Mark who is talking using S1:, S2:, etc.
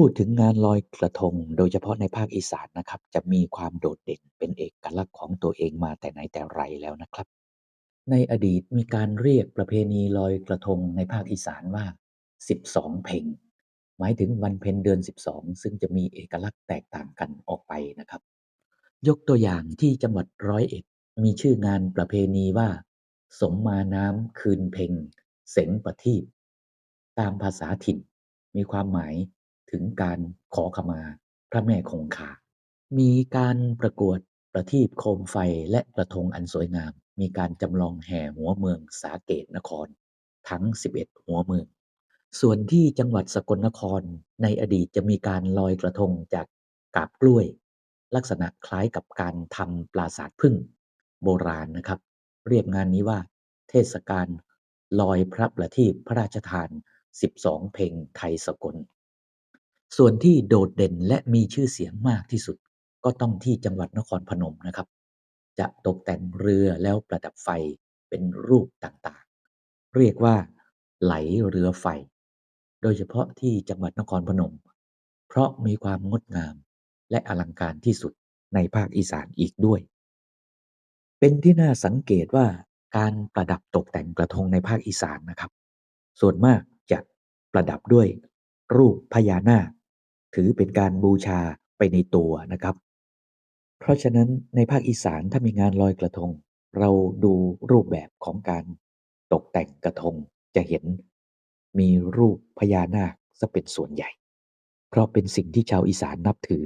S1: พูดถึงงานลอยกระทง โดยเฉพาะในภาคอีสานนะครับ จะมีความโดดเด่นเป็นเอกลักษณ์ของตัวเองมาแต่ไหนแต่ไรแล้วนะครับ ในอดีตมีการเรียกประเพณีลอยกระทงในภาคอีสานว่า 12 เพ็งหมายถึงวันเพ็ญเดือน 12 ซึ่งจะมีเอกลักษณ์แตกต่างกันออกไปนะครับ ยกตัวอย่างที่จังหวัดร้อยเอ็ด มีชื่องานประเพณีว่า สมมาน้ำคืนเพ็งเสงประทีปตามภาษาถิ่น มีความหมาย ถึงการขอขมาพระแม่คงคา มีการประกวดประทีปโคมไฟและกระทงอันสวยงาม มีการจำลองแห่หัวเมืองสาเกตนคร ทั้ง 11 หัวเมือง ส่วนที่จังหวัดสกลนครในอดีตจะมีการลอยกระทงจากกาบกล้วย ลักษณะคล้ายกับการทำปราสาทพึ่งโบราณนะครับ เรียกงานนี้ว่า เทศกาลลอยพระประทีปพระราชทาน 12 เพลงไทยสกล ส่วนที่โดดเด่นและมีชื่อเสียงมากที่สุด ก็ต้องที่จังหวัดนครพนมนะครับ จะตกแต่งเรือแล้วประดับไฟเป็นรูปต่างๆ เรียกว่า ไหลเรือไฟ โดยเฉพาะที่จังหวัดนครพนม เพราะมีความงดงามและอลังการที่สุดในภาคอีสานอีกด้วย เป็นที่น่าสังเกตว่าการประดับตกแต่งกระทงในภาคอีสานนะครับ ส่วนมากจะประดับด้วย รูปพญานาค ถือเป็นการบูชาไปในตัวนะครับ เพราะฉะนั้นในภาคอีสานถ้ามีงานลอยกระทง เราดูรูปแบบของการตกแต่งกระทงจะเห็นมีรูปพญานาคซะเป็นส่วนใหญ่ เพราะเป็นสิ่งที่ชาวอีสานนับถือ